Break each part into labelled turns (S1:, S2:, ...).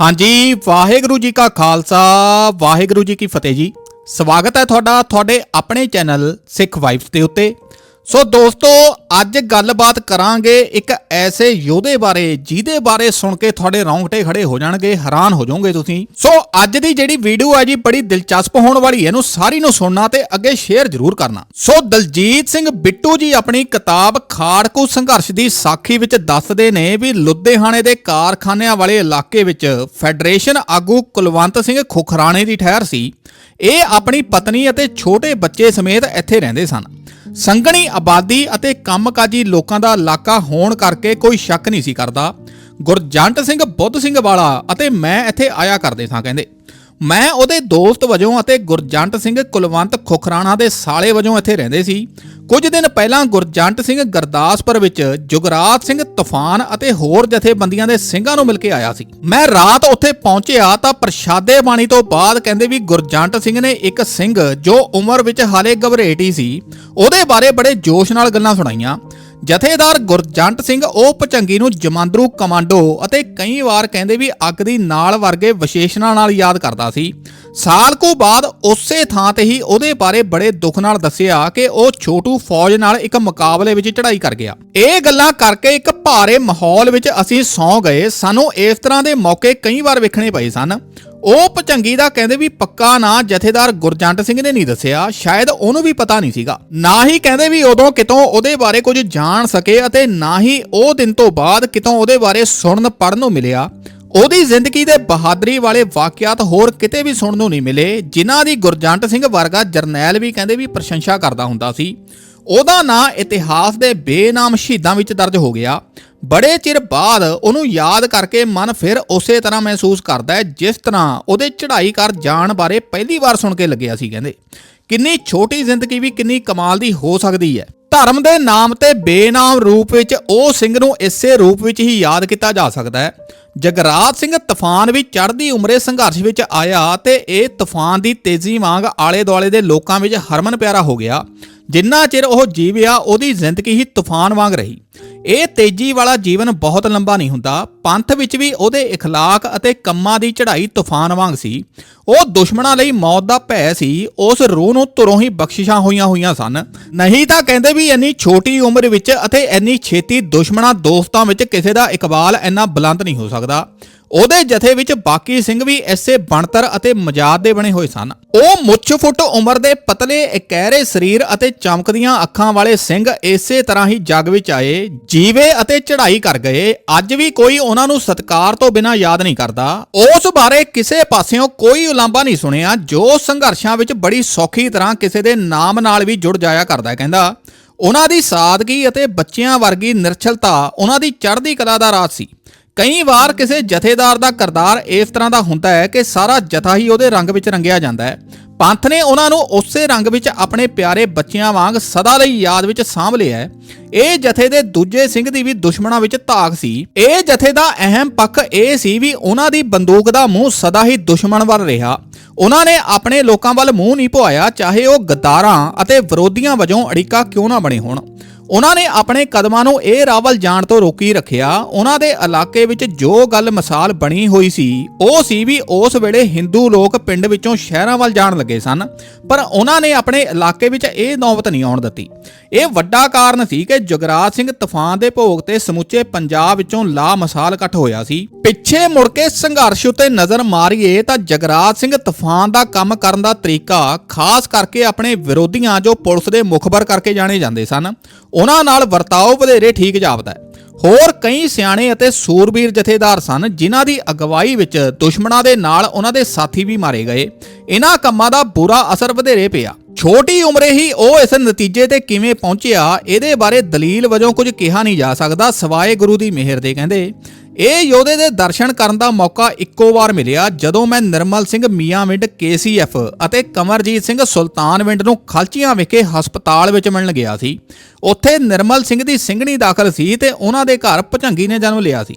S1: ਹਾਂਜੀ, ਵਾਹਿਗੁਰੂ ਜੀ ਕਾ ਖਾਲਸਾ, ਵਾਹਿਗੁਰੂ ਜੀ ਕੀ ਫਤਿਹ ਜੀ। ਸਵਾਗਤ ਹੈ ਤੁਹਾਡਾ, ਤੁਹਾਡੇ ਆਪਣੇ ਚੈਨਲ ਸਿੱਖ ਵਾਈਬਸ ਦੇ ਉੱਤੇ। ਸੋ ਦੋਸਤੋ, ਅੱਜ ਗੱਲਬਾਤ ਕਰਾਂਗੇ ਇੱਕ ਐਸੇ ਯੋਧੇ ਬਾਰੇ, ਜਿਹਦੇ ਬਾਰੇ ਸੁਣ ਕੇ ਤੁਹਾਡੇ ਰੌਂਗਟੇ ਖੜੇ ਹੋ ਜਾਣਗੇ, ਹੈਰਾਨ ਹੋ ਜਾਓਗੇ ਤੁਸੀਂ। ਸੋ ਅੱਜ ਦੀ ਜਿਹੜੀ ਵੀਡੀਓ ਹੈ ਜੀ, ਬੜੀ ਦਿਲਚਸਪ ਹੋਣ ਵਾਲੀ ਹੈ। ਇਹਨੂੰ ਸਾਰੀ ਨੂੰ ਸੁਣਨਾ ਤੇ ਅੱਗੇ ਸ਼ੇਅਰ ਜ਼ਰੂਰ ਕਰਨਾ। ਸੋ ਦਲਜੀਤ ਸਿੰਘ ਬਿੱਟੂ ਜੀ ਆਪਣੀ ਕਿਤਾਬ ਖਾੜਕੂ ਸੰਘਰਸ਼ ਦੀ ਸਾਖੀ ਵਿੱਚ ਦੱਸਦੇ ਨੇ ਵੀ ਲੁਧਿਆਣੇ ਦੇ ਕਾਰਖਾਨਿਆਂ ਵਾਲੇ ਇਲਾਕੇ ਵਿੱਚ ਫੈਡਰੇਸ਼ਨ ਆਗੂ ਕੁਲਵੰਤ ਸਿੰਘ ਖੁਖਰਾਣੇ ਦੀ ਠਹਿਰ ਸੀ। ਇਹ ਆਪਣੀ ਪਤਨੀ ਅਤੇ ਛੋਟੇ ਬੱਚੇ ਸਮੇਤ ਇੱਥੇ ਰਹਿੰਦੇ ਸਨ। ਸੰਘਣੀ ਆਬਾਦੀ ਅਤੇ ਕੰਮਕਾਜੀ ਲੋਕਾਂ ਦਾ ਇਲਾਕਾ ਹੋਣ ਕਰਕੇ ਕੋਈ ਸ਼ੱਕ ਨਹੀਂ ਸੀ ਕਰਦਾ। ਗੁਰਜੰਟ ਸਿੰਘ ਬੁੱਧ ਸਿੰਘ ਵਾਲਾ ਅਤੇ ਮੈਂ ਇੱਥੇ ਆਇਆ ਕਰਦੇ ਸਾਂ, ਕਹਿੰਦੇ। ਮੈਂ ਉਹਦੇ ਦੋਸਤ ਵਜੋਂ ਅਤੇ ਗੁਰਜੰਟ ਸਿੰਘ ਕੁਲਵੰਤ ਖੁਖਰਾਣਾ ਦੇ ਸਾਲੇ ਵਜੋਂ ਇੱਥੇ ਰਹਿੰਦੇ ਸੀ। ਕੁਝ ਦਿਨ ਪਹਿਲਾਂ ਗੁਰਜੰਟ ਸਿੰਘ ਗੁਰਦਾਸਪੁਰ ਵਿੱਚ ਜੁਗਰਾਜ ਸਿੰਘ ਤੂਫਾਨ ਅਤੇ ਹੋਰ ਜਥੇਬੰਦੀਆਂ ਦੇ ਸਿੰਘਾਂ ਨੂੰ ਮਿਲ ਕੇ ਆਇਆ ਸੀ। ਮੈਂ ਰਾਤ ਉੱਥੇ ਪਹੁੰਚਿਆ ਤਾਂ ਪ੍ਰਸ਼ਾਦੇ ਬਾਣੀ ਤੋਂ ਬਾਅਦ ਕਹਿੰਦੇ ਵੀ ਗੁਰਜੰਟ ਸਿੰਘ ਨੇ ਇੱਕ ਸਿੰਘ ਜੋ ਉਮਰ ਵਿੱਚ ਹਾਲੇ ਘਬਰੇਟੀ ਸੀ, ਉਹਦੇ ਬਾਰੇ ਬੜੇ ਜੋਸ਼ ਨਾਲ ਗੱਲਾਂ ਸੁਣਾਈਆਂ। ਜਥੇਦਾਰ ਗੁਰਜੰਟ ਸਿੰਘ ਉਹ ਭਚੰਗੀ ਨੂੰ ਜਮਾਂਦਰੂ ਕਮਾਂਡੋ ਅਤੇ ਕਈ ਵਾਰ ਕਹਿੰਦੇ ਵੀ ਅੱਗ ਦੀ ਨਾਲ ਵਰਗੇ ਵਿਸ਼ੇਸ਼ਣਾਂ ਨਾਲ ਯਾਦ ਕਰਦਾ ਸੀ। ਸਾਲ ਕੁ ਬਾਅਦ ਉਸੇ ਥਾਂ ਤੇ ਹੀ ਉਹਦੇ ਬਾਰੇ ਬੜੇ ਦੁੱਖ ਨਾਲ ਦੱਸਿਆ ਕਿ ਉਹ ਛੋਟੂ ਫੌਜ ਨਾਲ ਇੱਕ ਮੁਕਾਬਲੇ ਵਿੱਚ ਚੜ੍ਹਾਈ ਕਰ ਗਿਆ। ਇਹ ਗੱਲਾਂ ਕਰਕੇ ਇੱਕ ਭਾਰੇ ਮਾਹੌਲ ਵਿੱਚ ਅਸੀਂ ਸੌਂ ਗਏ। ਸਾਨੂੰ ਇਸ ਤਰ੍ਹਾਂ ਦੇ ਮੌਕੇ ਕਈ ਵਾਰ ਵੇਖਣੇ ਪਏ ਸਨ। ਉਹ ਭਚੰਗੀ ਦਾ ਕਹਿੰਦੇ ਵੀ ਪੱਕਾ ਨਾਂ ਜਥੇਦਾਰ ਗੁਰਜੰਟ ਸਿੰਘ ਨੇ ਨਹੀਂ ਦੱਸਿਆ, ਸ਼ਾਇਦ ਉਹਨੂੰ ਵੀ ਪਤਾ ਨਹੀਂ ਸੀਗਾ। ਨਾ ਹੀ ਕਹਿੰਦੇ ਵੀ ਉਦੋਂ ਕਿਤੋਂ ਉਹਦੇ ਬਾਰੇ ਕੁਝ ਜਾਣ ਸਕੇ ਅਤੇ ਨਾ ਹੀ ਉਹ ਦਿਨ ਤੋਂ ਬਾਅਦ ਕਿਤੋਂ ਉਹਦੇ ਬਾਰੇ ਸੁਣਨ ਪੜਨ ਨੂੰ ਮਿਲਿਆ। ਉਹਦੀ ਜ਼ਿੰਦਗੀ ਦੇ ਬਹਾਦਰੀ ਵਾਲੇ ਵਾਕਿਆਤ ਹੋਰ ਕਿਤੇ ਵੀ ਸੁਣਨ ਨੂੰ ਨਹੀਂ ਮਿਲੇ, ਜਿਨ੍ਹਾਂ ਦੀ ਗੁਰਜੰਟ ਸਿੰਘ ਵਰਗਾ ਜਰਨੈਲ ਵੀ ਕਹਿੰਦੇ ਵੀ ਪ੍ਰਸ਼ੰਸਾ ਕਰਦਾ ਹੁੰਦਾ ਸੀ। ਉਹਦਾ ਨਾਂ ਇਤਿਹਾਸ ਦੇ ਬੇਨਾਮ ਸ਼ਹੀਦਾਂ ਵਿੱਚ ਦਰਜ ਹੋ ਗਿਆ। ਬੜੇ ਚਿਰ ਬਾਅਦ ਉਹਨੂੰ ਯਾਦ ਕਰਕੇ ਮਨ ਫਿਰ ਉਸੇ ਤਰ੍ਹਾਂ ਮਹਿਸੂਸ ਕਰਦਾ ਹੈ, ਜਿਸ ਤਰ੍ਹਾਂ ਉਹਦੇ ਚੜ੍ਹਾਈ ਕਰ ਜਾਣ ਬਾਰੇ ਪਹਿਲੀ ਵਾਰ ਸੁਣ ਕੇ ਲੱਗਿਆ ਸੀ ਕਹਿੰਦੇ। ਕਿੰਨੀ ਛੋਟੀ ਜ਼ਿੰਦਗੀ ਵੀ ਕਿੰਨੀ ਕਮਾਲ ਦੀ ਹੋ ਸਕਦੀ ਹੈ। ਧਰਮ ਦੇ ਨਾਮ ਤੇ ਬੇਨਾਮ ਰੂਪ ਵਿੱਚ ਉਹ ਸਿੰਘ ਨੂੰ ਇਸੇ ਰੂਪ ਵਿੱਚ ਹੀ ਯਾਦ ਕੀਤਾ ਜਾ ਸਕਦਾ ਹੈ। ਜਗਰਾਜ ਸਿੰਘ ਤੂਫਾਨ ਵੀ ਚੜ੍ਹਦੀ ਉਮਰੇ ਸੰਘਰਸ਼ ਵਿੱਚ ਆਇਆ ਤੇ ਇਹ ਤੂਫਾਨ ਦੀ ਤੇਜ਼ੀ ਵਾਂਗ ਆਲੇ ਦੁਆਲੇ ਦੇ ਲੋਕਾਂ ਵਿੱਚ ਹਰਮਨ ਪਿਆਰਾ ਹੋ ਗਿਆ। ਜਿੰਨਾ ਚਿਰ ਉਹ ਜੀਵਿਆ, ਉਹਦੀ ਜ਼ਿੰਦਗੀ ਹੀ ਤੂਫਾਨ ਵਾਂਗ ਰਹੀ। ਇਹ ਤੇਜ਼ੀ ਵਾਲਾ ਜੀਵਨ ਬਹੁਤ ਲੰਬਾ ਨਹੀਂ ਹੁੰਦਾ ਪੰਥ ਵਿੱਚ ਵੀ ਉਹਦੇ اخلاق ਅਤੇ ਕੰਮਾਂ ਦੀ ਚੜ੍ਹਾਈ ਤੂਫਾਨ ਵਾਂਗ ਸੀ ਉਹ ਦੁਸ਼ਮਣਾਂ ਲਈ ਮੌਤ ਦਾ ਭੈ ਸੀ ਉਸ ਰੂਹ ਨੂੰ ਤੁਰੋਂ ਹੀ ਬਖਸ਼ਿਸ਼ਾਂ ਹੋਈਆਂ ਹੋਈਆਂ ਸਨ ਨਹੀਂ ਤਾਂ ਕਹਿੰਦੇ ਵੀ ਇੰਨੀ ਛੋਟੀ ਉਮਰ ਵਿੱਚ ਅਤੇ ਇੰਨੀ ਛੇਤੀ ਦੁਸ਼ਮਣਾਂ ਦੋਸਤਾਂ ਵਿੱਚ ਕਿਸੇ ਦਾ ਇਕਬਾਲ ਇੰਨਾ ਬੁਲੰਦ ਨਹੀਂ ਹੋ ਸਕਦਾ ਉਹਦੇ ਜਥੇ ਵਿੱਚ ਬਾਕੀ ਸਿੰਘ ਵੀ ਐਸੇ ਬਣਤਰ ਅਤੇ ਮਜਾਦ ਦੇ ਬਣੇ ਹੋਏ ਸਨ ਉਹ ਮੁੱਛ ਫੁੱਟ ਉਮਰ ਦੇ ਪਤਲੇ ਇਕਹਿਰੇ ਸਰੀਰ ਅਤੇ ਚਮਕਦੀਆਂ ਅੱਖਾਂ ਵਾਲੇ ਸਿੰਘ ਇਸੇ ਤਰ੍ਹਾਂ ਹੀ ਜੱਗ ਵਿੱਚ ਆਏ ਜੀਵੇ ਅਤੇ ਚੜ੍ਹਾਈ ਕਰ ਗਏ ਅੱਜ ਵੀ ਕੋਈ ਉਹਨਾਂ ਨੂੰ ਸਤਕਾਰ ਤੋਂ ਬਿਨਾਂ ਯਾਦ ਨਹੀਂ ਕਰਦਾ, ਉਸ ਬਾਰੇ ਕਿਸੇ ਪਾਸਿਓਂ ਕੋਈ ਉਲਾਂਭਾ ਨਹੀਂ ਸੁਣਿਆ, ਜੋ ਸੰਘਰਸ਼ਾਂ ਵਿੱਚ ਬੜੀ ਸੌਖੀ ਤਰ੍ਹਾਂ ਕਿਸੇ ਦੇ ਨਾਮ ਨਾਲ ਵੀ ਜੁੜ ਜਾਇਆ ਕਰਦਾ ਕਹਿੰਦਾ, ਉਹਨਾਂ ਦੀ ਸਾਦਗੀ ਅਤੇ ਬੱਚਿਆਂ ਵਰਗੀ ਨਿਰਛਲਤਾ ਉਹਨਾਂ ਦੀ ਚੜ੍ਹਦੀ ਕਲਾ ਦਾ ਰਾਜ ਸੀ। ਕਈ ਵਾਰ ਕਿਸੇ ਜਥੇਦਾਰ ਦਾ ਕਰਤਾਰ ਇਸ ਤਰ੍ਹਾਂ ਦਾ ਹੁੰਦਾ ਹੈ ਕਿ ਸਾਰਾ ਜਥਾ ਹੀ ਉਹਦੇ ਰੰਗ ਵਿੱਚ ਰੰਗਿਆ ਜਾਂਦਾ ਹੈ। ਪੰਥ ਨੇ ਉਹਨਾਂ ਨੂੰ ਉਸੇ ਰੰਗ ਵਿੱਚ ਆਪਣੇ ਪਿਆਰੇ ਬੱਚਿਆਂ ਵਾਂਗ ਸਦਾ ਲਈ ਯਾਦ ਵਿੱਚ ਸਾਂਭ ਲਿਆ ਹੈ। ਇਹ ਜਥੇ ਦੇ ਦੂਜੇ ਸਿੰਘ ਦੀ ਵੀ ਦੁਸ਼ਮਣਾਂ ਵਿੱਚ ਧਾਕ ਸੀ। ਇਹ ਜਥੇ ਦਾ ਅਹਿਮ ਪੱਖ ਇਹ ਸੀ ਵੀ ਉਹਨਾਂ ਦੀ ਬੰਦੂਕ ਦਾ ਮੂੰਹ ਸਦਾ ਹੀ ਦੁਸ਼ਮਣ ਵੱਲ ਰਿਹਾ। ਉਹਨਾਂ ਨੇ ਆਪਣੇ ਲੋਕਾਂ ਵੱਲ ਮੂੰਹ ਨਹੀਂ ਪੁਆਇਆ, ਚਾਹੇ ਉਹ ਗਦਾਰਾਂ ਅਤੇ ਵਿਰੋਧੀਆਂ ਵਜੋਂ ਅੜਿੱਕਾ ਕਿਉਂ ਨਾ ਬਣੇ ਹੋਣ। ਉਹਨਾਂ ਨੇ ਆਪਣੇ ਕਦਮਾਂ ਨੂੰ ਇਹ ਰਾਵਲ ਜਾਣ ਤੋਂ ਰੋਕੀ ਰੱਖਿਆ। ਉਹਨਾਂ ਦੇ ਇਲਾਕੇ ਵਿੱਚ ਜੋ ਗੱਲ ਮਿਸਾਲ ਬਣੀ ਹੋਈ ਸੀ, ਉਹ ਸੀ ਵੀ ਉਸ ਵੇਲੇ ਹਿੰਦੂ ਲੋਕ ਪਿੰਡ ਵਿੱਚੋਂ ਸ਼ਹਿਰਾਂ ਵੱਲ ਜਾਣ ਲੱਗੇ ਸਨ, ਪਰ ਉਹਨਾਂ ਨੇ ਆਪਣੇ ਇਲਾਕੇ ਵਿੱਚ ਇਹ ਨੌਬਤ ਨਹੀਂ ਆਉਣ ਦਿੱਤੀ। ਇਹ ਵੱਡਾ ਕਾਰਨ ਸੀ ਕਿ ਜਗਰਾਜ ਸਿੰਘ ਤੂਫਾਨ ਦੇ ਭੋਗ ਤੇ ਸਮੁੱਚੇ ਪੰਜਾਬ ਵਿੱਚੋਂ ਲਾ ਮਿਸਾਲ ਇਕੱਠ ਹੋਇਆ ਸੀ। ਪਿੱਛੇ ਮੁੜ ਕੇ ਸੰਘਰਸ਼ ਉਤੇ ਨਜ਼ਰ ਮਾਰੀਏ ਤਾਂ ਜਗਰਾਜ ਸਿੰਘ ਤੂਫਾਨ ਦਾ ਕੰਮ ਕਰਨ ਦਾ ਤਰੀਕਾ ਖਾਸ ਕਰਕੇ ਆਪਣੇ ਵਿਰੋਧੀਆਂ ਜੋ ਪੁਲਿਸ ਦੇ ਮੁਖਬਰ ਕਰਕੇ ਜਾਣੇ ਜਾਂਦੇ ਸਨ ਉਹਨਾਂ ਨਾਲ ਵਰਤਾਓ ਵਧੇਰੇ ਠੀਕ ਜਾਪਦਾ ਹੈ। ਹੋਰ ਕਈ ਸਿਆਣੇ ਅਤੇ ਸੂਰਬੀਰ ਜਥੇਦਾਰ ਸਨ, ਜਿਨ੍ਹਾਂ ਦੀ ਅਗਵਾਈ ਵਿੱਚ ਦੁਸ਼ਮਣਾਂ ਦੇ ਨਾਲ ਉਹਨਾਂ ਦੇ ਸਾਥੀ ਵੀ ਮਾਰੇ ਗਏ। ਇਹਨਾਂ ਕੰਮਾਂ ਦਾ ਬੁਰਾ ਅਸਰ ਵਧੇਰੇ ਪਿਆ। ਛੋਟੀ ਉਮਰੇ ਹੀ ਉਹ ਇਸ ਨਤੀਜੇ ਤੇ ਕਿਵੇਂ ਪਹੁੰਚਿਆ, ਇਹਦੇ ਬਾਰੇ ਦਲੀਲ ਵਜੋਂ ਕੁਝ ਕਿਹਾ ਨਹੀਂ ਜਾ ਸਕਦਾ, ਸਵਾਏ ਗੁਰੂ ਦੀ ਮਿਹਰ ਦੇ ਕਹਿੰਦੇ। ਇਹ ਯੋਧੇ ਦੇ ਦਰਸ਼ਨ ਕਰਨ ਦਾ ਮੌਕਾ ਇੱਕੋ ਵਾਰ ਮਿਲਿਆ ਜਦੋਂ ਮੈਂ ਨਿਰਮਲ ਸਿੰਘ ਮੀਆਂਵਿੰਡ ਕੇਸੀਐਫ ਅਤੇ ਕਮਰਜੀਤ ਸਿੰਘ ਸੁਲਤਾਨਵਿੰਡ ਨੂੰ ਖਲਚੀਆਂ ਵਿਖੇ ਹਸਪਤਾਲ ਵਿੱਚ ਮਿਲਣ ਗਿਆ ਸੀ। ਉੱਥੇ ਨਿਰਮਲ ਸਿੰਘ ਦੀ ਸਿੰਘਣੀ ਦਾਖਲ ਸੀ ਤੇ ਉਹਨਾਂ ਦੇ ਘਰ ਭਚੰਗੀ ਨੇ ਜਨਮ ਲਿਆ ਸੀ।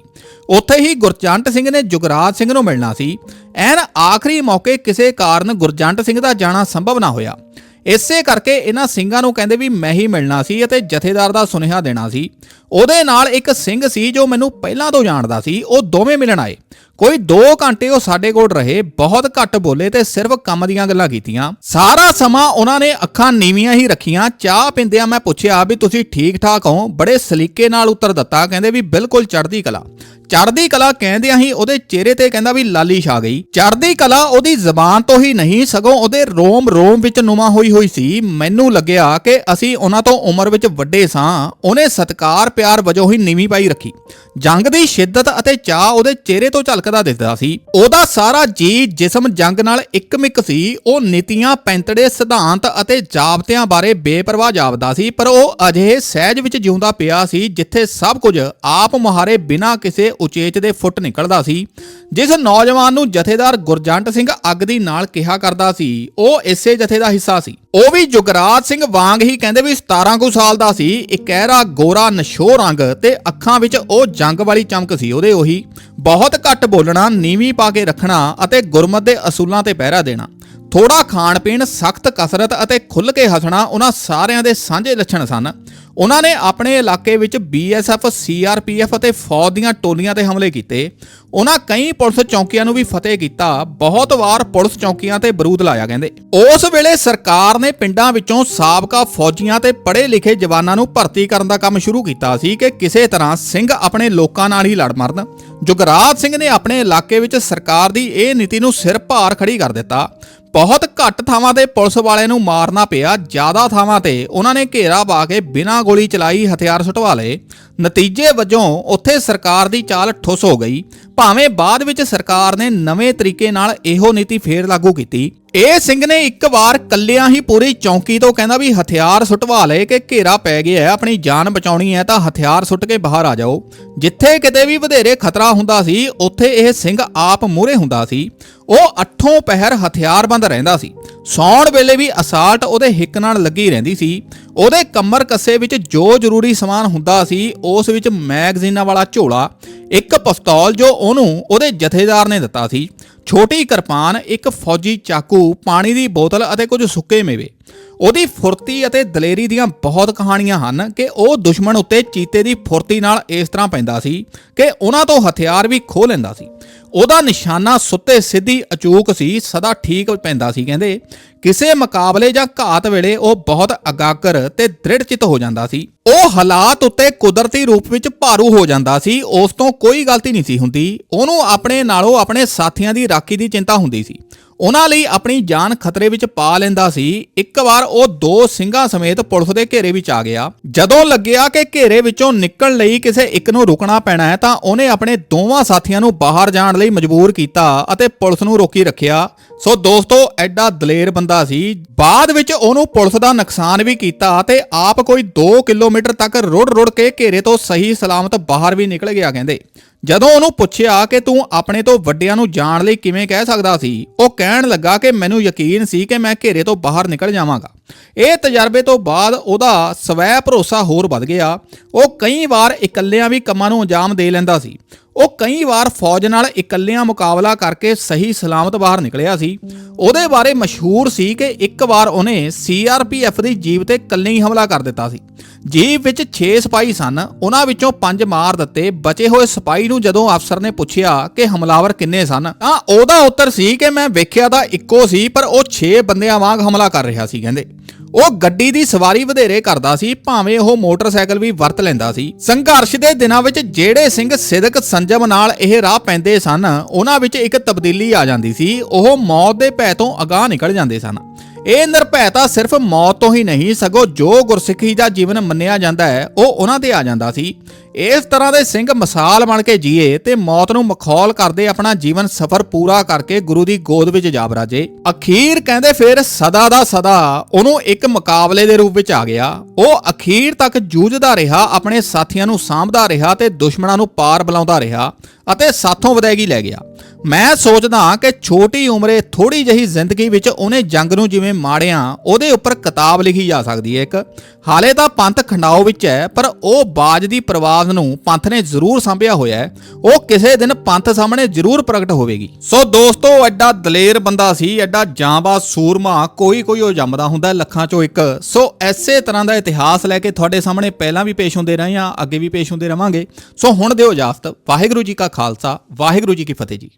S1: ਉੱਥੇ ਹੀ ਗੁਰਜੰਟ ਸਿੰਘ ਨੇ ਜੁਗਰਾਜ ਸਿੰਘ ਨੂੰ ਮਿਲਣਾ ਸੀ। ਐਨ ਆਖਰੀ ਮੌਕੇ ਕਿਸੇ ਕਾਰਨ ਗੁਰਜੰਟ ਸਿੰਘ ਦਾ ਜਾਣਾ ਸੰਭਵ ਨਾ ਹੋਇਆ। ਇਸੇ ਕਰਕੇ ਇਹਨਾਂ ਸਿੰਘਾਂ ਨੂੰ ਕਹਿੰਦੇ ਵੀ ਮੈਂ ਹੀ ਮਿਲਣਾ ਸੀ ਅਤੇ ਜਥੇਦਾਰ ਦਾ ਸੁਨੇਹਾ ਦੇਣਾ ਸੀ। ਉਹਦੇ ਨਾਲ ਇੱਕ ਸਿੰਘ ਸੀ ਜੋ ਮੈਨੂੰ ਪਹਿਲਾਂ ਤੋਂ ਜਾਣਦਾ ਸੀ। ਉਹ ਦੋਵੇਂ ਮਿਲਣ ਆਏ। ਕੋਈ 2 ਘੰਟੇ ਉਹ ਸਾਡੇ ਕੋਲ ਰਹੇ, ਬਹੁਤ ਘੱਟ ਬੋਲੇ ਤੇ ਸਿਰਫ ਕੰਮ ਦੀਆਂ ਗੱਲਾਂ ਕੀਤੀਆਂ। ਸਾਰਾ ਸਮਾਂ ਉਹਨਾਂ ਨੇ ਅੱਖਾਂ ਨੀਵੀਆਂ ਹੀ ਰੱਖੀਆਂ। ਚਾਹ ਪਿੰਦਿਆਂ ਮੈਂ ਪੁੱਛਿਆ ਵੀ ਤੁਸੀਂ ਠੀਕ ਠਾਕ ਹੋ? ਬੜੇ ਸਲੀਕੇ ਨਾਲ ਉੱਤਰ ਦਿੱਤਾ, ਕਹਿੰਦੇ ਵੀ ਬਿਲਕੁਲ ਚੜ੍ਹਦੀ ਕਲਾ। ਚੜ੍ਹਦੀ ਕਲਾ ਕਹਿੰਦਿਆਂ ਹੀ ਉਹਦੇ ਚਿਹਰੇ ਤੇ ਕਹਿੰਦਾ ਵੀ ਲਾਲੀ ਛਾ ਗਈ। ਚੜ੍ਹਦੀ ਕਲਾ ਉਹਦੀ ਜ਼ਬਾਨ ਤੋਂ ਹੀ ਨਹੀਂ, ਸਗੋਂ ਉਹਦੇ ਰੋਮ ਰੋਮ ਵਿੱਚ ਨੁਮਾ ਹੋਈ ਹੋਈ ਸੀ। ਮੈਨੂੰ ਲੱਗਿਆ ਕਿ ਅਸੀਂ ਉਹਨਾਂ ਤੋਂ ਉਮਰ ਵਿੱਚ ਵੱਡੇ ਸਾਂ। ਉਹਨੇ ਸਤਕਾਰ ਪਿਆਰ ਵਜੋਂ ਹੀ ਨੀਵੀਂ ਪਾਈ ਰੱਖੀ। ਜੰਗ ਦੀ ਸ਼ਿੱਦਤ ਅਤੇ ਚਾਹ ਉਹਦੇ ਚਿਹਰੇ ਤੋਂ ਝਲਕ ਝਲਕਦਾ ਦਿਸਦਾ ਸੀ। ਉਹਦਾ ਸਾਰਾ ਜੀ ਜਿਸਮ ਜੰਗ ਨਾਲ ਇੱਕਮਿਕ ਸੀ। ਉਹ ਨੀਤੀਆਂ, ਪੈਂਤੜੇ, ਸਿਧਾਂਤ ਅਤੇ ਜਾਬਤਿਆਂ ਬਾਰੇ ਬੇਪਰਵਾਹ ਜਾਪਦਾ ਸੀ। ਪਰ ਉਹ ਅਜਿਹੇ ਸਹਿਜ ਵਿੱਚ ਜਿਉਂਦਾ ਪਿਆ ਸੀ ਜਿੱਥੇ ਸਭ ਕੁਝ ਆਪ ਮੁਹਾਰੇ ਬਿਨਾਂ ਕਿਸੇ ਉਚੇਚ ਦੇ ਫੁੱਟ ਨਿਕਲਦਾ ਸੀ। ਜਿਸ ਨੌਜਵਾਨ ਨੂੰ ਜਥੇਦਾਰ ਗੁਰਜੰਟ ਸਿੰਘ ਅੱਗ ਦੀ ਨਾਲ ਕਿਹਾ ਕਰਦਾ ਸੀ, ਉਹ ਇਸੇ ਜਥੇ ਦਾ ਹਿੱਸਾ ਸੀ। ਉਹ ਵੀ ਜੁਗਰਾਜ ਸਿੰਘ ਵਾਂਗ ਹੀ ਕਹਿੰਦੇ ਵੀ 17 ਕੁ ਸਾਲ ਦਾ ਸੀ ਇਕਹਿਰਾ ਗੋਰਾ ਨਸ਼ੋ ਰੰਗ ਤੇ ਅੱਖਾਂ ਵਿੱਚ ਉਹ ਜੰਗ ਵਾਲੀ ਚਮਕ ਸੀ, ਉਹਦੇ ਉਹੀ ਬਹੁਤ ਘੱਟ ਬੋਲਣਾ, ਨੀਵੀਂ ਪਾ ਕੇ ਰੱਖਣਾ ਅਤੇ ਗੁਰਮਤ ਦੇ ਅਸੂਲਾਂ ਤੇ ਪਹਿਰਾ ਦੇਣਾ। ਥੋੜਾ ਖਾਣ ਪੀਣ, ਸਖਤ ਕਸਰਤ ਅਤੇ ਖੁੱਲ੍ਹ ਕੇ ਹੱਸਣਾ ਉਹਨਾਂ ਸਾਰਿਆਂ ਦੇ ਸਾਂਝੇ ਲੱਛਣ ਸਨ। ਉਹਨਾਂ ਨੇ ਆਪਣੇ ਇਲਾਕੇ ਵਿੱਚ ਬੀਐਸਐਫ ਸੀਆਰਪੀਐਫ ਅਤੇ ਫੌਜ ਦੀਆਂ ਟੋਲੀਆਂ ਤੇ ਹਮਲੇ ਕੀਤੇ। ਉਹਨਾਂ ਕਈ ਪੁਲਿਸ ਚੌਕੀਆਂ ਨੂੰ ਵੀ ਫਤਿਹ ਕੀਤਾ। ਬਹੁਤ ਵਾਰ ਪੁਲਿਸ ਚੌਕੀਆਂ ਤੇ ਬਰੂਦ ਲਾਇਆ, ਕਹਿੰਦੇ। ਉਸ ਵੇਲੇ ਸਰਕਾਰ ਨੇ ਪਿੰਡਾਂ ਵਿੱਚੋਂ ਸਾਬਕਾ ਫੌਜੀਆਂ ਤੇ ਪੜ੍ਹੇ ਲਿਖੇ ਜਵਾਨਾਂ ਨੂੰ ਭਰਤੀ ਕਰਨ ਦਾ ਕੰਮ ਸ਼ੁਰੂ ਕੀਤਾ ਸੀ ਕਿ ਕਿਸੇ ਤਰ੍ਹਾਂ ਸਿੰਘ ਆਪਣੇ ਲੋਕਾਂ ਨਾਲ ਹੀ ਲੜ ਮਰਨ। ਜੁਗਰਾਜ ਸਿੰਘ ਨੇ ਆਪਣੇ ਇਲਾਕੇ ਵਿੱਚ ਸਰਕਾਰ ਦੀ ਇਹ ਨੀਤੀ ਨੂੰ ਸਿਰ ਭਾਰ ਖੜੀ ਕਰ ਦਿੱਤਾ। ਬਹੁਤ ਘੱਟ ਥਾਵਾਂ ਤੇ ਪੁਲਿਸ ਵਾਲੇ ਨੂੰ ਮਾਰਨਾ ਪਿਆ, ਜ਼ਿਆਦਾ ਥਾਵਾਂ ਤੇ ਉਹਨਾਂ ਨੇ ਘੇਰਾ ਪਾ ਕੇ ਬਿਨਾਂ ਗੋਲੀ ਚਲਾਈ ਹਥਿਆਰ ਸੁਟਵਾ ਲਏ। ਨਤੀਜੇ ਵਜੋਂ ਉੱਥੇ ਸਰਕਾਰ ਦੀ ਚਾਲ ਠੁੱਸ ਹੋ ਗਈ। ਭਾਵੇਂ ਬਾਅਦ ਵਿੱਚ ਸਰਕਾਰ ਨੇ ਨਵੇਂ ਤਰੀਕੇ ਨਾਲ ਇਹੋ ਨੀਤੀ ਫੇਰ ਲਾਗੂ ਕੀਤੀ। ਇਹ ਸਿੰਘ ਨੇ ਇੱਕ ਵਾਰ ਕੱਲਿਆਂ ਹੀ ਪੂਰੀ ਚੌਂਕੀ ਤੋਂ ਕਹਿੰਦਾ ਵੀ ਹਥਿਆਰ ਸੁਟਵਾ ਲਏ ਕਿ ਘੇਰਾ ਪੈ ਗਿਆ ਹੈ, ਆਪਣੀ ਜਾਨ ਬਚਾਉਣੀ ਹੈ ਤਾਂ ਹਥਿਆਰ ਸੁੱਟ ਕੇ ਬਾਹਰ ਆ ਜਾਓ। ਜਿੱਥੇ ਕਿਤੇ ਵੀ ਵਧੇਰੇ ਖਤਰਾ ਹੁੰਦਾ ਸੀ, ਉੱਥੇ ਇਹ ਸਿੰਘ ਆਪ ਮੂਹਰੇ ਹੁੰਦਾ ਸੀ। ਉਹ ਅੱਠੋਂ ਪਹਿਰ ਹਥਿਆਰਬੰਦ ਰਹਿੰਦਾ ਸੀ। ਸੌਣ ਵੇਲੇ ਵੀ ਅਸਾਲਟ ਉਹਦੇ ਹਿੱਕ ਨਾਲ ਲੱਗੀ ਰਹਿੰਦੀ ਸੀ। ਉਹਦੇ ਕਮਰ ਕੱਸੇ ਵਿੱਚ ਜੋ ਜ਼ਰੂਰੀ ਸਮਾਨ ਹੁੰਦਾ ਸੀ, ਉਸ ਵਿੱਚ ਮੈਗਜ਼ੀਨਾਂ ਵਾਲਾ ਝੋਲਾ, ਇੱਕ ਪਿਸਤੌਲ ਜੋ ਉਹਨੂੰ ਉਹਦੇ ਜਥੇਦਾਰ ਨੇ ਦਿੱਤਾ ਸੀ, ਛੋਟੀ ਕਿਰਪਾਨ, ਇੱਕ ਫੌਜੀ ਚਾਕੂ, ਪਾਣੀ ਦੀ ਬੋਤਲ ਅਤੇ ਕੁਝ ਸੁੱਕੇ ਮੇਵੇ। ਉਹਦੀ ਫੁਰਤੀ ਅਤੇ ਦਲੇਰੀ ਦੀਆਂ ਬਹੁਤ ਕਹਾਣੀਆਂ ਹਨ ਕਿ ਉਹ ਦੁਸ਼ਮਣ ਉੱਤੇ ਚੀਤੇ ਦੀ ਫੁਰਤੀ ਨਾਲ ਇਸ ਤਰ੍ਹਾਂ ਪੈਂਦਾ ਸੀ ਕਿ ਉਹਨਾਂ ਤੋਂ ਹਥਿਆਰ ਵੀ ਖੋਹ ਲੈਂਦਾ ਸੀ। ਉਹਦਾ ਨਿਸ਼ਾਨਾ ਸੁੱਤੇ ਸਿੱਧੀ ਅਚੂਕ ਸੀ, ਸਦਾ ਠੀਕ ਪੈਂਦਾ ਸੀ, ਕਹਿੰਦੇ। ਕਿਸੇ ਮੁਕਾਬਲੇ ਜਾਂ ਘਾਤ ਵੇਲੇ ਉਹ ਬਹੁਤ ਅਗਾਕਰ ਤੇ ਦ੍ਰਿੜਚਿਤ ਹੋ ਜਾਂਦਾ ਸੀ। ਉਹ ਹਾਲਾਤ ਉੱਤੇ ਕੁਦਰਤੀ ਰੂਪ ਵਿੱਚ ਭਾਰੂ ਹੋ ਜਾਂਦਾ ਸੀ, ਉਸ ਤੋਂ ਕੋਈ ਗਲਤੀ ਨਹੀਂ ਸੀ ਹੁੰਦੀ। ਉਹਨੂੰ ਆਪਣੇ ਨਾਲੋਂ ਆਪਣੇ ਸਾਥੀਆਂ ਦੀ ਰਾਖੀ ਦੀ ਚਿੰਤਾ ਹੁੰਦੀ ਸੀ। ਉਹਨਾਂ ਲਈ ਆਪਣੀ ਜਾਨ ਖਤਰੇ ਵਿੱਚ ਪਾ ਲੈਂਦਾ ਸੀ। ਇੱਕ ਵਾਰ ਉਹ ਦੋ ਸਿੰਘਾਂ ਸਮੇਤ ਪੁਲਿਸ ਦੇ ਘੇਰੇ ਵਿੱਚ ਆ ਗਿਆ। ਜਦੋਂ ਲੱਗਿਆ ਕਿ ਘੇਰੇ ਵਿੱਚੋਂ ਨਿਕਲਣ ਲਈ ਕਿਸੇ ਇੱਕ ਨੂੰ ਰੁਕਣਾ ਪੈਣਾ ਹੈ, ਤਾਂ ਉਹਨੇ ਆਪਣੇ ਦੋਵਾਂ ਸਾਥੀਆਂ ਨੂੰ ਬਾਹਰ ਜਾਣ ਲਈ ਮਜਬੂਰ ਕੀਤਾ ਅਤੇ ਪੁਲਿਸ ਨੂੰ ਰੋਕੀ ਰੱਖਿਆ। ਸੋ ਦੋਸਤੋ, ਐਡਾ ਦਲੇਰ ਬੰਦਾ ਸੀ। ਬਾਅਦ ਵਿੱਚ ਉਹਨੂੰ ਪੁਲਿਸ ਦਾ ਨੁਕਸਾਨ ਵੀ ਕੀਤਾ ਤੇ ਆਪ ਕੋਈ 2 ਕਿਲੋਮੀਟਰ ਤੱਕ ਰੁੜ ਰੁੜ ਕੇ ਘੇਰੇ ਤੋਂ ਸਹੀ ਸਲਾਮਤ ਬਾਹਰ ਵੀ ਨਿਕਲ ਗਿਆ, ਕਹਿੰਦੇ। ਜਦੋਂ ਉਹਨੂੰ ਪੁੱਛਿਆ ਕਿ ਤੂੰ ਆਪਣੇ ਤੋਂ ਵੱਡਿਆਂ ਨੂੰ ਜਾਣ ਲਈ ਕਿਵੇਂ ਕਹਿ ਸਕਦਾ ਸੀ, ਉਹ ਕਹਿਣ ਲੱਗਾ ਕਿ ਮੈਨੂੰ ਯਕੀਨ ਸੀ ਕਿ ਮੈਂ ਘੇਰੇ ਤੋਂ ਬਾਹਰ ਨਿਕਲ ਜਾਵਾਂਗਾ। ਇਹ ਤਜਰਬੇ ਤੋਂ ਬਾਅਦ ਉਹਦਾ ਸਵੈ ਭਰੋਸਾ ਹੋਰ ਵੱਧ ਗਿਆ। ਉਹ ਕਈ ਵਾਰ ਇਕੱਲਿਆਂ ਵੀ ਕੰਮਾਂ ਨੂੰ ਅੰਜਾਮ ਦੇ ਲੈਂਦਾ ਸੀ। ਉਹ ਕਈ ਵਾਰ ਫੌਜ ਨਾਲ ਇਕੱਲਿਆਂ ਮੁਕਾਬਲਾ ਕਰਕੇ ਸਹੀ ਸਲਾਮਤ ਬਾਹਰ ਨਿਕਲਿਆ ਸੀ। ਉਹਦੇ ਬਾਰੇ ਮਸ਼ਹੂਰ ਸੀ ਕਿ ਇੱਕ ਵਾਰ ਉਹਨੇ ਸੀਆਰਪੀਐਫ ਦੀ ਜੀਪ ਤੇ ਇਕੱਲੇ ਹੀ ਹਮਲਾ ਕਰ ਦਿੱਤਾ ਸੀ। ਜੀਪ ਵਿੱਚ 6 ਸਿਪਾਹੀ ਸਨ, ਉਹਨਾਂ ਵਿੱਚੋਂ 5 ਮਾਰ ਦਿੱਤੇ। ਬਚੇ ਹੋਏ ਸਿਪਾਹੀ ਨੂੰ ਜਦੋਂ ਅਫਸਰ ਨੇ ਪੁੱਛਿਆ ਕਿ ਹਮਲਾਵਰ ਕਿੰਨੇ ਸਨ, ਤਾਂ ਉਹਦਾ ਉੱਤਰ ਸੀ ਕਿ ਮੈਂ ਵੇਖਿਆ ਤਾਂ ਇੱਕੋ ਸੀ, ਪਰ ਉਹ 6 ਬੰਦਿਆਂ ਵਾਂਗ ਹਮਲਾ ਕਰ ਰਿਹਾ ਸੀ, ਕਹਿੰਦੇ। ਉਹ ਗੱਡੀ ਦੀ ਸਵਾਰੀ ਵਧੇਰੇ ਕਰਦਾ ਸੀ, ਭਾਵੇਂ ਉਹ ਮੋਟਰਸਾਈਕਲ ਵੀ ਵਰਤ ਲੈਂਦਾ ਸੀ। ਸੰਘਰਸ਼ ਦੇ ਦਿਨਾਂ ਵਿੱਚ ਜਿਹੜੇ ਸਿੰਘ ਸਿਦਕ ਸੰਜਮ ਨਾਲ ਇਹ ਰਾਹ ਪੈਂਦੇ ਸਨ, ਉਹਨਾਂ ਵਿੱਚ ਇੱਕ ਤਬਦੀਲੀ ਆ ਜਾਂਦੀ ਸੀ। ਉਹ ਮੌਤ ਦੇ ਭੈ ਤੋਂ ਅਗਾਹ ਨਿਕਲ ਜਾਂਦੇ ਸਨ। ਇਹ ਨਿਰਭੈਤਾ ਸਿਰਫ ਮੌਤ ਤੋਂ ਹੀ ਨਹੀਂ, ਸਗੋਂ ਜੋ ਗੁਰਸਿੱਖੀ ਦਾ ਜੀਵਨ ਮੰਨਿਆ ਜਾਂਦਾ ਹੈ, ਉਹ ਉਹਨਾਂ ਤੇ ਆ ਜਾਂਦਾ ਸੀ। ਇਸ ਤਰ੍ਹਾਂ ਦੇ ਸਿੰਘ ਮਿਸਾਲ ਬਣ ਕੇ ਜੀਏ ਤੇ ਮੌਤ ਨੂੰ ਮਖੌਲ ਕਰਦੇ ਆਪਣਾ ਜੀਵਨ ਸਫਰ ਪੂਰਾ ਕਰਕੇ ਗੁਰੂ ਦੀ ਗੋਦ ਵਿੱਚ ਜਾ ਬਰਾਜੇ ਅਖੀਰ ਕਹਿੰਦੇ ਫਿਰ ਸਦਾ ਦਾ ਸਦਾ ਉਹਨੂੰ ਇੱਕ ਮੁਕਾਬਲੇ ਦੇ ਰੂਪ ਵਿੱਚ ਆ ਗਿਆ। ਉਹ ਅਖੀਰ ਤੱਕ ਜੂਝਦਾ ਰਿਹਾ, ਆਪਣੇ ਸਾਥੀਆਂ ਨੂੰ ਸਾਂਭਦਾ ਰਿਹਾ ਤੇ ਦੁਸ਼ਮਣਾਂ ਨੂੰ ਪਾਰ ਬੁਲਾਉਂਦਾ ਰਿਹਾ ਅਤੇ ਸਾਥੋਂ ਵਿਦਾਇਗੀ ਲੈ ਗਿਆ। ਮੈਂ ਸੋਚਦਾ ਕਿ ਛੋਟੀ ਉਮਰੇ ਥੋੜੀ ਜਹੀ ਜ਼ਿੰਦਗੀ ਵਿੱਚ ਉਹਨੇ ਜੰਗ ਨੂੰ ਜਿਵੇਂ ਮਾੜਿਆ, ਉਹਦੇ ਉੱਪਰ ਕਿਤਾਬ ਲਿਖੀ ਜਾ ਸਕਦੀ ਹੈ ਇੱਕ। ਹਾਲੇ ਤਾਂ ਪੰਥ ਖੰਡਾਓ ਵਿੱਚ ਹੈ, ਪਰ ਉਹ ਬਾਜ ਦੀ ਪਰਵਾਹ ਇਤਿਹਾਸ ਨੂੰ ਪੰਥ ਨੇ ਜ਼ਰੂਰ ਸਾਂਭਿਆ ਹੋਇਆ ਹੈ, ਉਹ ਕਿਸੇ ਦਿਨ ਪੰਥ ਸਾਹਮਣੇ ਜ਼ਰੂਰ ਪ੍ਰਗਟ ਹੋਵੇਗੀ। ਸੋ ਦੋਸਤੋ, ਐਡਾ ਦਲੇਰ ਬੰਦਾ ਸੀ, ਐਡਾ ਜਾਂਬਾਜ਼ ਸੂਰਮਾ ਕੋਈ ਕੋਈ ਉਹ ਜੰਮਦਾ ਹੁੰਦਾ ਲੱਖਾਂ ਚੋਂ ਇੱਕ। ਸੋ ਐਸੇ ਤਰ੍ਹਾਂ ਦਾ ਇਤਿਹਾਸ ਲੈ ਕੇ ਤੁਹਾਡੇ ਸਾਹਮਣੇ ਪਹਿਲਾਂ ਵੀ ਪੇਸ਼ ਹੁੰਦੇ ਰਹੇ ਹਾਂ, ਅੱਗੇ ਵੀ ਪੇਸ਼ ਹੁੰਦੇ ਰਵਾਂਗੇ। ਸੋ ਹੁਣ ਦਿਓ ਇਜਾਜ਼ਤ, ਵਾਹਿਗੁਰੂ ਜੀ ਕਾ ਖਾਲਸਾ, ਵਾਹਿਗੁਰੂ ਜੀ ਕੀ ਫਤਿਹ ਜੀ।